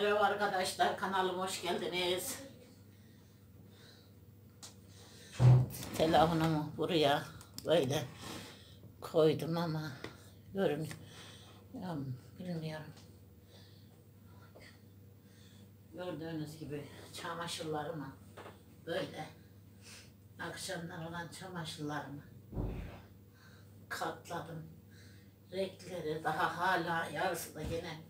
Merhaba arkadaşlar, kanalıma hoş geldiniz. Telefonumu buraya böyle koydum ama görün, bilmiyorum. Gördüğünüz gibi çamaşırlarımı böyle akşamdan olan çamaşırlarımı katladım. Renkleri daha hala yarısı da gene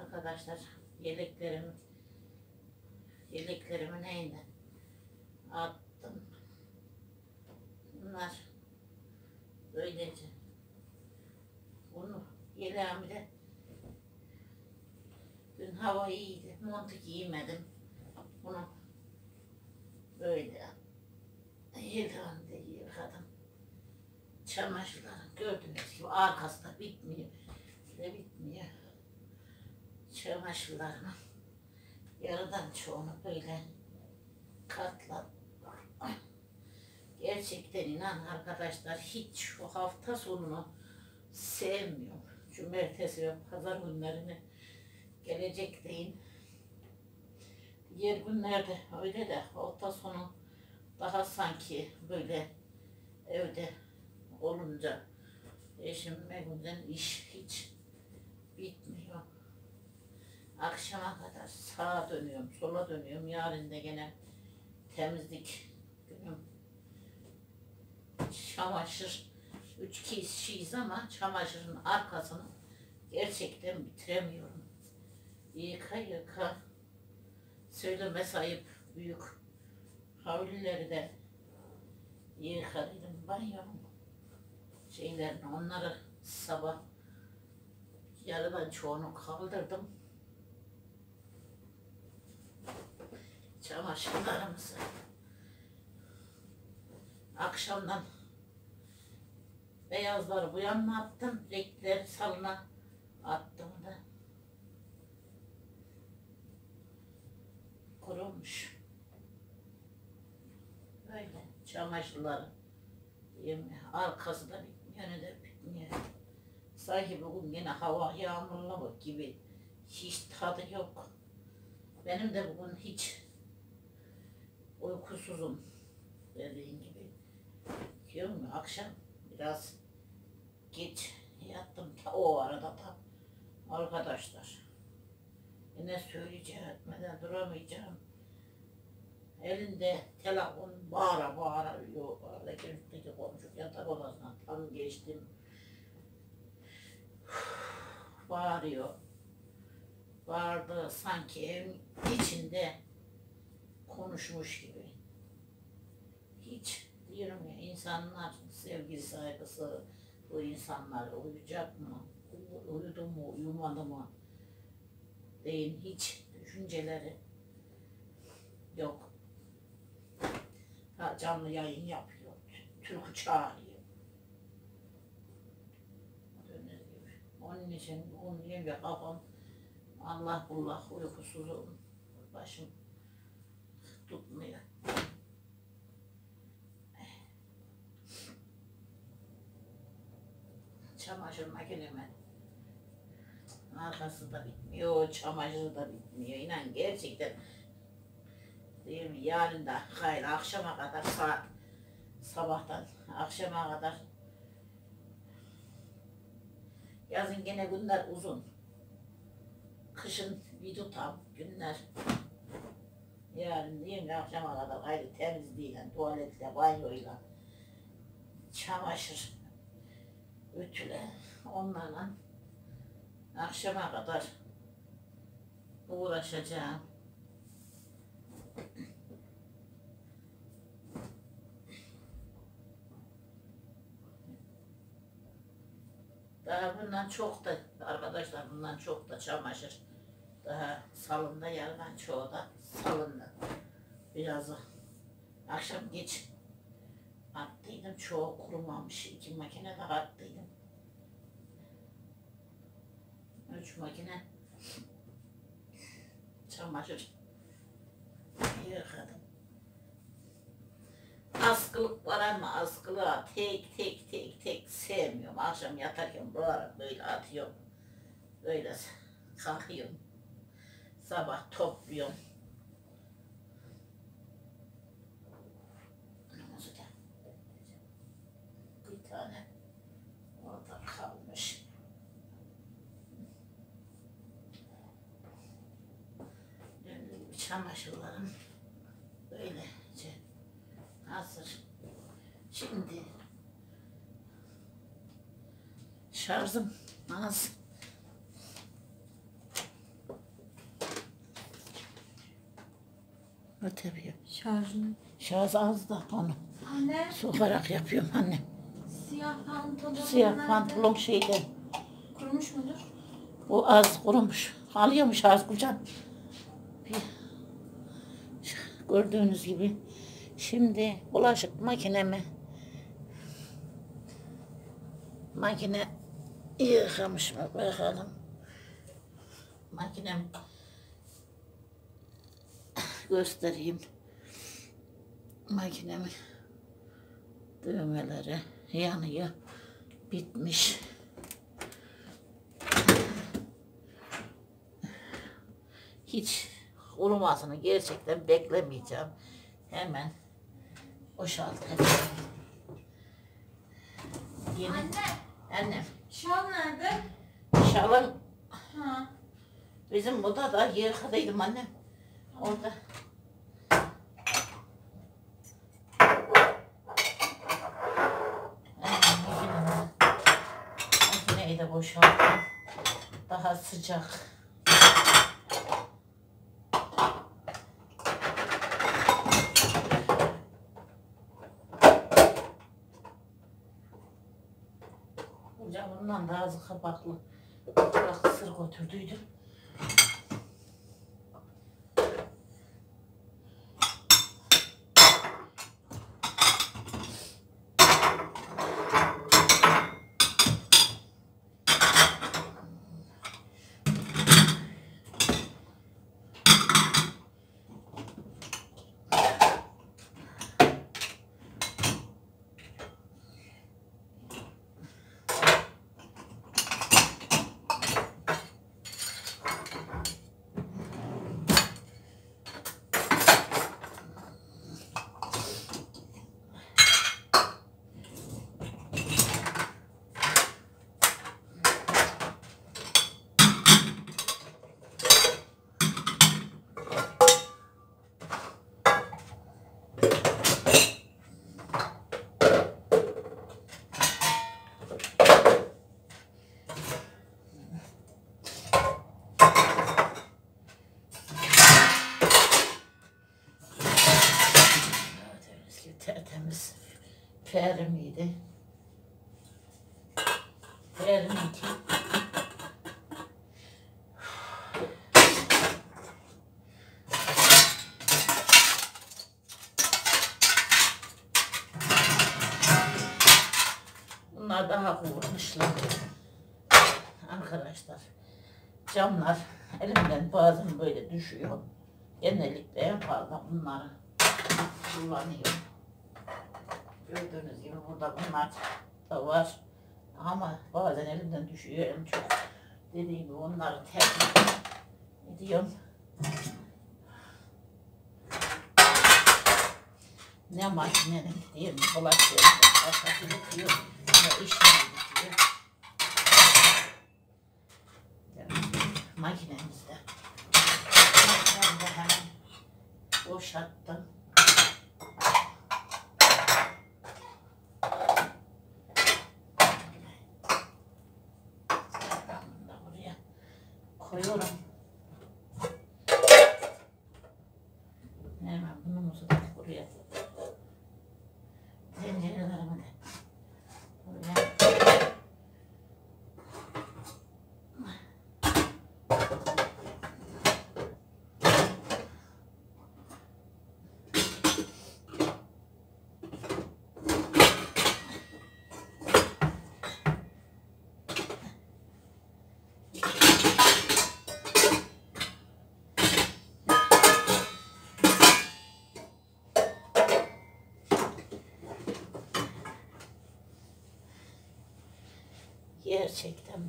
arkadaşlar yeleklerim yeleklerimi neyle attım. Bunlar böylece bunu yeleğimi de dün hava iyiydi. Montu giymedim. Bunu böyle yeleğimi de yıkadım. Çamaşırlarım gördüğünüz gibi arkası da bitmiyor. De bitmiyor çamaşırlarımı yarıdan çoğunu böyle katladım. Gerçekten inan arkadaşlar hiç şu hafta sonunu sevmiyorum. Cumartesi ve pazar günlerini gelecek deyin. Diğer günlerde öyle de hafta sonu daha sanki böyle evde olunca eşimle günden iş hiç bitmiyor. Akşama kadar sağa dönüyorum, sola dönüyorum. Yarın da gene temizlik günüm. Çamaşır, üç kişiyiz ama çamaşırın arkasını gerçekten bitiremiyorum. Yıka yıka, söyleme sayıp büyük havlileri de yıkardım banyonun şeylerini, onları sabah yarıdan çoğunu kaldırdım. Çamaşırlarımızı akşamdan beyazları bu yanına attım, renkleri salına attım da kurumuş. Böyle çamaşırları arkası da bitmiyor, önü de bitmiyor. Sanki bugün yine hava yağmurlu gibi hiç tadı yok. Benim de bugün hiç uykusuzum dediğin gibi. Diyorum ya akşam biraz geç yattım ta o arada da arkadaşlar. Yine söyleyeceğim etmeden duramayacağım. Elinde telefon bağıra bağıra yok öyle girişteki komşu yatak odasına tam geçtim. Bağırıyor. Bağırdı sanki evin içinde konuşmuş gibi. Hiç diyorum ya insanlar sevgi saygısı bu insanlar uyuyacak mı? Uyudu mu, uyumadı mı? Deyin hiç düşünceleri yok. Ha, canlı yayın yapıyor. Türkü çağırıyor. Onun için onun yerine kafam Allah bullah uykusuzum. Başım tutmuyor. Çamaşır makinemi arkası da bitmiyor, çamaşır da bitmiyor. İnan gerçekten mi? Yarın da hayır akşama kadar saat sabahtan akşama kadar yazın gene günler uzun. Kışın bir tutam günler Yarın diyeyim ki akşama kadar gayrı temizliğiyle, tuvaletle, banyoyla, çamaşır, ütüle, onlarla akşama kadar uğraşacağım. Daha bundan çok da arkadaşlar bundan çok da çamaşır. Daha salonda yarıdan çoğu da salonda. Biraz akşam geç attıydım. Çoğu kurumamış. İki makine de attıydım. Üç makine çamaşır yıkadım. Askılık var ama askılığa tek tek tek tek sevmiyorum. Akşam yatarken böyle böyle atıyorum. Böyle kalkıyorum. Sabah topluyorum. Bir tane orada kalmış. Döndüğüm çamaşırlarım böylece hazır. Şimdi şarjım az. Ötemiyor. Şarjını. Şarj az da onu Anne sokarak yapıyorum annem. siyah pantolon. Siyah nerede? pantolon şeyde Kurumuş mudur? o az kurumuş. Alıyormuş az kucak. Bir- Gördüğünüz gibi şimdi bulaşık makinemi makine yıkamış mı bakalım. Makinem göstereyim. Makinemi düğmeleri yanıyor. Bitmiş. hiç kurumasını gerçekten beklemeyeceğim. Hemen boşaltacağım. Yeni Anne annem. şal nerede? Şalım Ha. bizim odada yıkadıydım annem. Orada. Annem, makineyi- Makineyi de boşalttım. Daha sıcak. Hocam bundan daha az kapaklı. Bak ısır götürdüydüm. Gördüğünüz gibi tertemiz perimiydi. Periminki Daha kullanışlı. Arkadaşlar camlar elimden bazen böyle düşüyor. Genellikle en bunları kullanıyorum. Gördüğünüz gibi burada bunlar da var. Ama bazen elimden düşüyor. En çok dediğim gibi onları tercih ediyorum. Ne makinenin değil mi? Bulaşığı arkası bitiyor. Ne işlemi bitiyor. Makinemizde. Ben de hemen boşalttım. Da koyuyorum. Hemen bunumuzu da buraya. Tencerelerimi de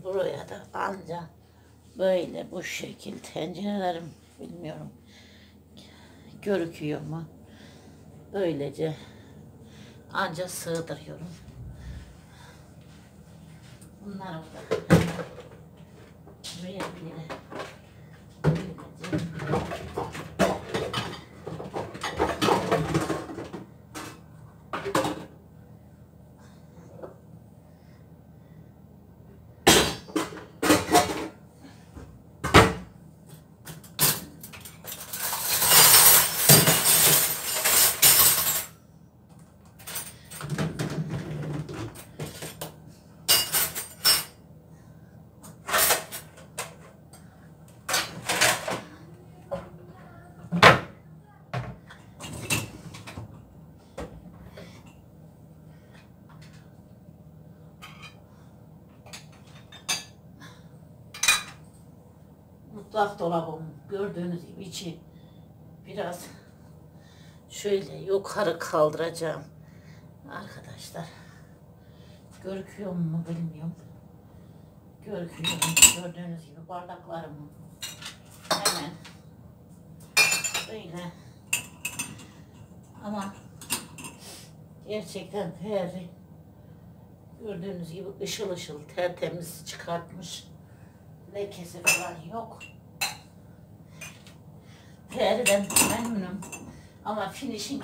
buraya. Da anca Böyle bu şekil tencerelerim bilmiyorum görüküyor mu? Böylece anca sığdırıyorum. Bunlar orada. Buraya. Böylece. Mutfak dolabım gördüğünüz gibi içi biraz şöyle yukarı kaldıracağım. Arkadaşlar görüküyor mu bilmiyorum. Görüküyor? Gördüğünüz gibi bardaklarımı hemen böyle ama gerçekten Ferdi gördüğünüz gibi ışıl ışıl tertemiz çıkartmış lekesi falan yok. Ferdi'den memnunum ama finishing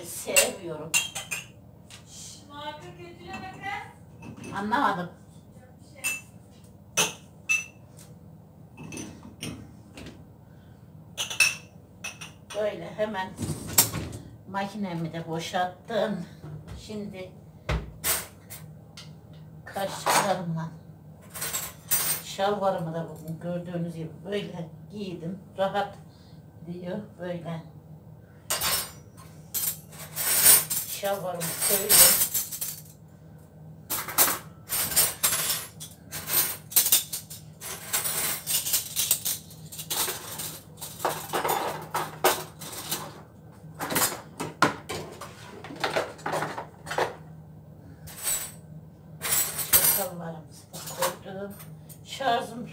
e, sevmiyorum. Anlamadım. Böyle hemen makinemi de boşalttım. Şimdi kaşıklarımla şalvarımı da bugün gördüğünüz gibi böyle giydim. Rahat diyor böyle. Şalvarımı koyuyorum. Koydum. Şarjım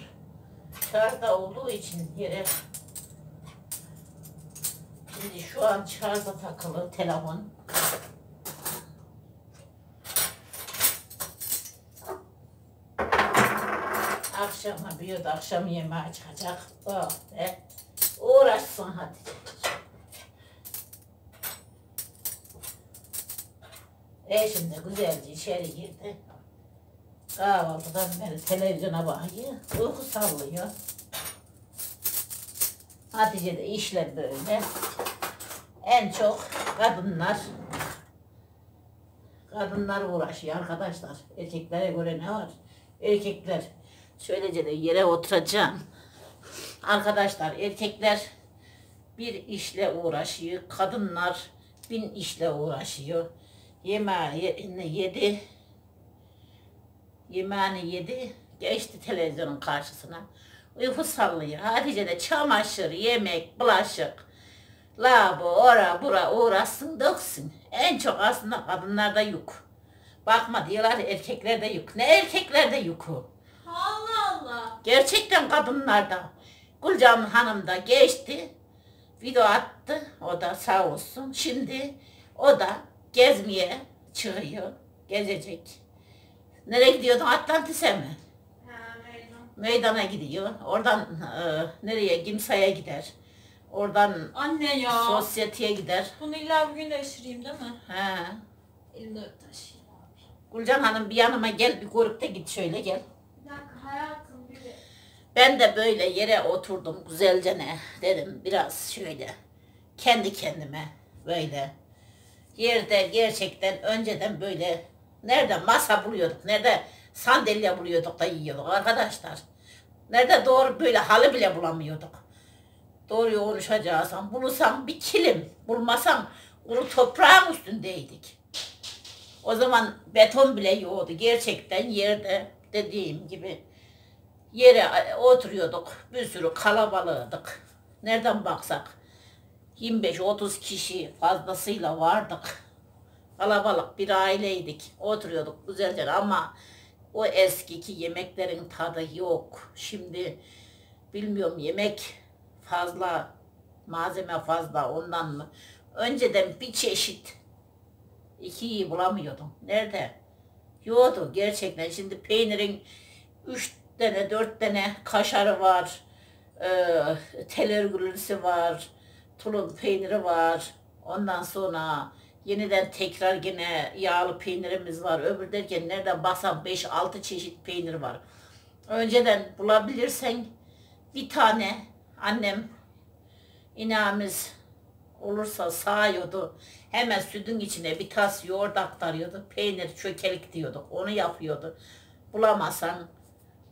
şarjda olduğu için yere Şimdi şu an şarja takılı telefon. Akşama bir de akşam yemeğe çıkacak. Oh be. Uğraşsın hadi. Eşim de güzelce içeri girdi. Kahvaltıdan beri televizyona bakıyor. Uyku sallıyor. Hatice de işler böyle. En çok kadınlar kadınlar uğraşıyor arkadaşlar. Erkeklere göre ne var? Erkekler şöylece de yere oturacağım. Arkadaşlar erkekler bir işle uğraşıyor. Kadınlar bin işle uğraşıyor. Yemeğini yedi. Yemeğini yedi. Geçti televizyonun karşısına. Uyku sallıyor. Hatice de çamaşır, yemek, bulaşık. La bu ora bura uğraşsın döksün. En çok aslında kadınlarda yük. Bakma diyorlar erkeklerde yük. Ne erkeklerde yükü? Allah Allah. Gerçekten kadınlarda. Gülcan Hanım da geçti. Video attı. O da sağ olsun. Şimdi o da gezmeye çıkıyor. Gezecek. Nereye gidiyordu? Atlantis'e mi? Ha meydan. Meydana gidiyor. Oradan e, nereye? Gimsa'ya gider. Oradan Anne ya. sosyeteye gider. Bunu illa bugün değiştireyim değil mi? He. Elimde taşıyayım abi. Gülcan Hanım bir yanıma gel bir görüp de git şöyle gel. Bir dakika hayatım bir Ben de böyle yere oturdum güzelce ne dedim biraz şöyle kendi kendime böyle yerde gerçekten önceden böyle nerede masa buluyorduk nerede sandalye buluyorduk da yiyorduk arkadaşlar. Nerede doğru böyle halı bile bulamıyorduk. Doğruyu konuşacağız. Bulursam bir kilim, bulmasam kuru toprağın üstündeydik. O zaman beton bile yoktu. Gerçekten yerde dediğim gibi yere oturuyorduk. Bir sürü kalabalığıdık. Nereden baksak 25-30 kişi fazlasıyla vardık. Kalabalık bir aileydik. Oturuyorduk güzelce ama o eskiki yemeklerin tadı yok. Şimdi bilmiyorum yemek fazla, malzeme fazla ondan mı? Önceden bir çeşit ikiyi bulamıyordum. Nerede? Yoktu gerçekten. Şimdi peynirin üç tane, dört tane kaşarı var. E, telergülüsü var. Tulum peyniri var. Ondan sonra yeniden tekrar yine yağlı peynirimiz var. Öbür derken nereden baksan 5-6 çeşit peynir var. Önceden bulabilirsen bir tane annem inağımız olursa sağıyordu. Hemen sütün içine bir tas yoğurt aktarıyordu. Peynir çökelik diyorduk. Onu yapıyordu. Bulamazsan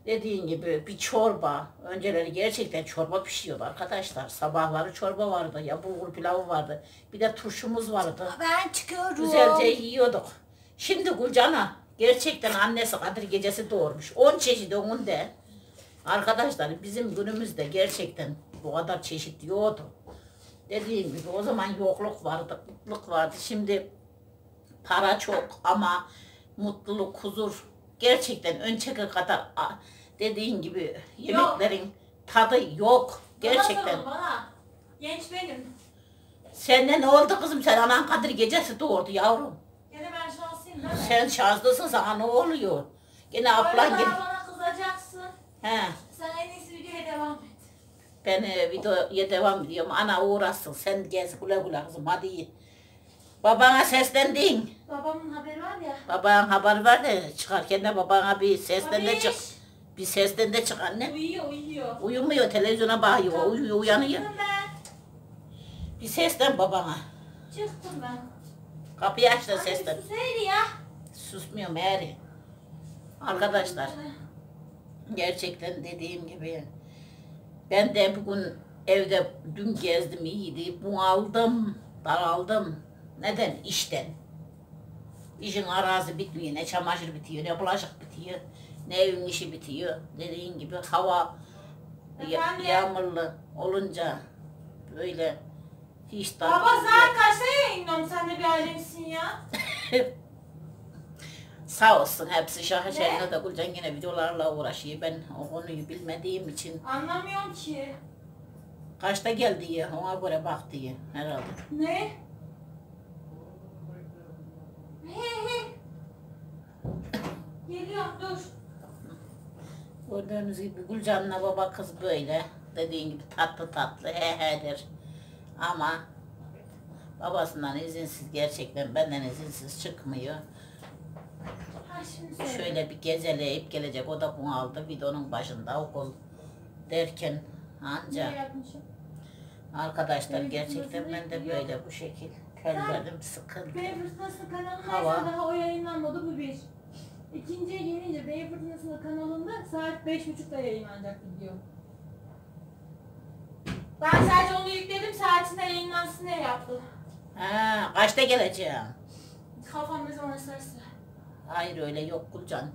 dediğin gibi bir çorba. Önceleri gerçekten çorba pişiyordu arkadaşlar. Sabahları çorba vardı. Ya bulgur pilavı vardı. Bir de turşumuz vardı. Ben çıkıyorum. Güzelce yiyorduk. Şimdi Gülcan'a gerçekten annesi Kadir gecesi doğurmuş. 10 çeşit onun de. Arkadaşlar bizim günümüzde gerçekten bu kadar çeşit yoktu. Dediğim gibi o zaman yokluk vardı, mutluluk vardı. Şimdi para çok ama mutluluk, huzur gerçekten önceki kadar dediğin gibi yemeklerin tadı yok. Gerçekten. Bana. Genç benim. Sende ne oldu kızım? Sen anan Kadir gecesi doğurdu yavrum. Gene ben şanslıyım değil mi? Sen şanslısın sana ne oluyor? Gene ablan gel. bana kızacaksın. He. Sen en iyisi videoya devam et. Ben e, videoya devam ediyorum. Ana uğraşsın. Sen gez güle güle kızım hadi. Babana seslendin. Babamın haberi var ya. Baban haber ver de çıkarken de babana bir sesten de Babiş. çık. Bir sesten de çık anne. Uyuyor uyuyor. Uyumuyor televizyona bakıyor. Uyuyor uyanıyor. Çıktım ben. Bir seslen babana. Çıktım ben. Kapıyı aç da seslen. susaydı ya. Susmuyor Mary. Arkadaşlar gerçekten dediğim gibi ben de bugün evde dün gezdim iyiydi. Bunaldım, daraldım. Neden? İşten. İşin arazi bitmiyor. Ne çamaşır bitiyor, ne bulaşık bitiyor, ne evin işi bitiyor. Dediğin gibi hava ya- Efendim? yağmurlu olunca böyle hiç Baba daralmıyor. saat kaçta yayınlıyorum? Sen de bir alemsin ya. Sağ olsun hepsi şahı Ne? şerine de Gülcan yine videolarla uğraşıyor. Ben o konuyu bilmediğim için Anlamıyorum ki. kaçta geldi diye ona göre bak diye herhalde. Ne? He he. Geliyorum dur. Gördüğünüz gibi Gülcan'la baba kız böyle. Dediğin gibi tatlı tatlı he he der. Ama babasından izinsiz gerçekten benden izinsiz çıkmıyor. Şöyle bir gezeleyip gelecek. O da bunu aldı. Videonun başında okul derken anca arkadaşlar gerçekten ben de böyle bu şekil terledim sıkıldım. Hava. daha o yayınlanmadı bu bir. İkinciye gelince Beyin Fırtınası kanalında saat beş buçukta yayınlanacak video. Ben sadece onu yükledim saatinde yayınlansın diye yaptım. Ha, kaçta geleceğim? Kafam ne zaman eserse. Hayır öyle yok Gülcan.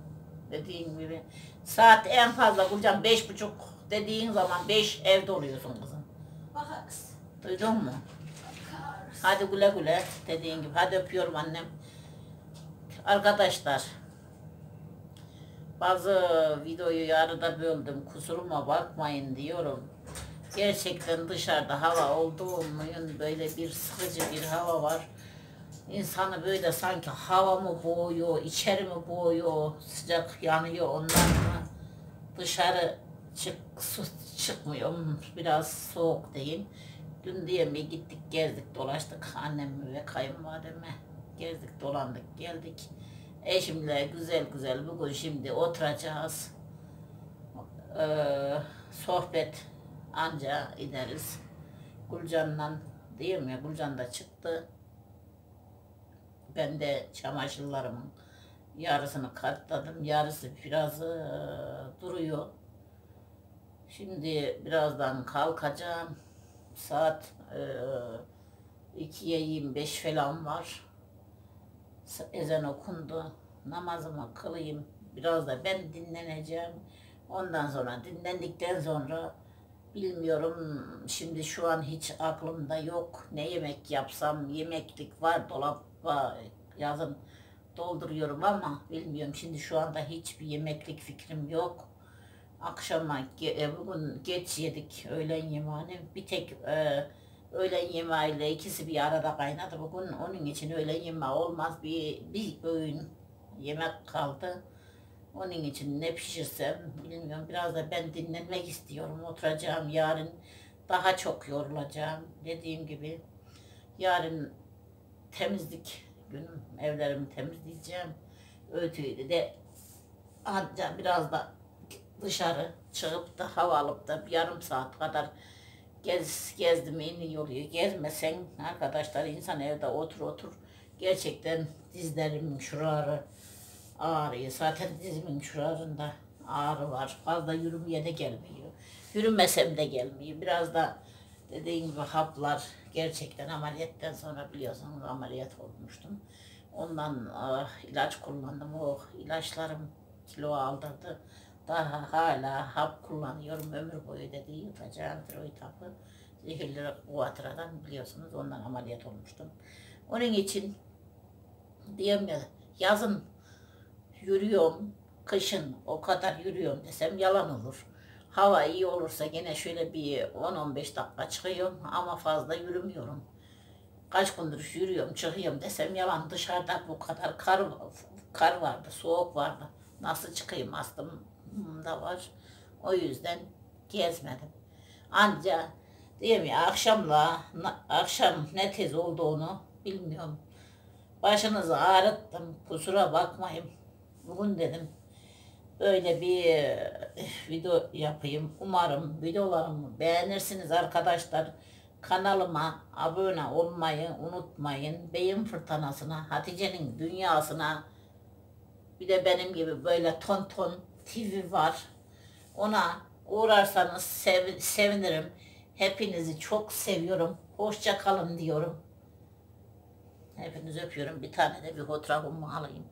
Dediğin gibi. Saat en fazla Gülcan beş buçuk dediğin zaman beş evde oluyorsun kızım. Bakarız. Duydun mu? Bakarız. Hadi güle güle dediğin gibi. Hadi öpüyorum annem. Arkadaşlar. Bazı videoyu yarıda böldüm. Kusuruma bakmayın diyorum. Gerçekten dışarıda hava olduğumun böyle bir sıkıcı bir hava var. İnsanı böyle sanki hava mı boğuyor, içeri mi boğuyor, sıcak yanıyor ondan mı? Dışarı çık, su çıkmıyor. Biraz soğuk değil. Dün diye mi gittik gezdik dolaştık annemi ve kayınvalideme gezdik dolandık geldik. Eşimle güzel güzel bugün şimdi oturacağız. Ee, sohbet anca ederiz. Gülcan'la değil mi? Gülcan da çıktı. Ben de çamaşırlarımın yarısını katladım. Yarısı biraz eee, duruyor. Şimdi birazdan kalkacağım. Saat eee 2'ye 25 falan var. Ezan okundu. Namazımı kılayım. Biraz da ben dinleneceğim. Ondan sonra dinlendikten sonra bilmiyorum şimdi şu an hiç aklımda yok. Ne yemek yapsam yemeklik var dolap var. Yazın dolduruyorum ama bilmiyorum şimdi şu anda hiçbir yemeklik fikrim yok. Akşama e, bugün geç yedik öğlen yemeğini. Bir tek e, öğlen yemeğiyle ikisi bir arada kaynadı. Bugün onun için öğlen yemeği olmaz bir, bir öğün yemek kaldı. Onun için ne pişirsem bilmiyorum. Biraz da ben dinlenmek istiyorum. Oturacağım yarın daha çok yorulacağım. Dediğim gibi yarın temizlik günüm. Evlerimi temizleyeceğim. Öğütüydü de ancak biraz da dışarı çıkıp da hava alıp da yarım saat kadar gez, gezdim iyi oluyor. Gezmesen arkadaşlar insan evde otur otur gerçekten dizlerimin şuraları ağrıyor. Zaten dizimin şuralarında ağrı var. Fazla yürümeye de gelmiyor. Yürümesem de gelmiyor. Biraz da dediğim gibi haplar gerçekten ameliyattan sonra biliyorsunuz ameliyat olmuştum. Ondan ah, ilaç kullandım. O ilaçlarım kilo aldırdı. Daha hala hap kullanıyorum. Ömür boyu dedi yutacağım tiroid hapı. Zehirli kuatradan biliyorsunuz ondan ameliyat olmuştum. Onun için diyorum ya yazın yürüyorum. Kışın o kadar yürüyorum desem yalan olur. Hava iyi olursa gene şöyle bir 10-15 dakika çıkıyorum ama fazla yürümüyorum. Kaç gündür yürüyorum, çıkıyorum desem yalan. Dışarıda bu kadar kar, kar vardı, soğuk vardı. Nasıl çıkayım astım da var. O yüzden gezmedim. Anca diyeyim ya akşamla akşam ne tez olduğunu bilmiyorum. Başınızı ağrıttım. Kusura bakmayın. Bugün dedim böyle bir video yapayım. Umarım videolarımı beğenirsiniz arkadaşlar. Kanalıma abone olmayı unutmayın. Beyin fırtınasına, Hatice'nin dünyasına bir de benim gibi böyle ton ton TV var. Ona uğrarsanız sev- sevinirim. Hepinizi çok seviyorum. Hoşça kalın diyorum. Hepinizi öpüyorum. Bir tane de bir fotoğrafımı alayım.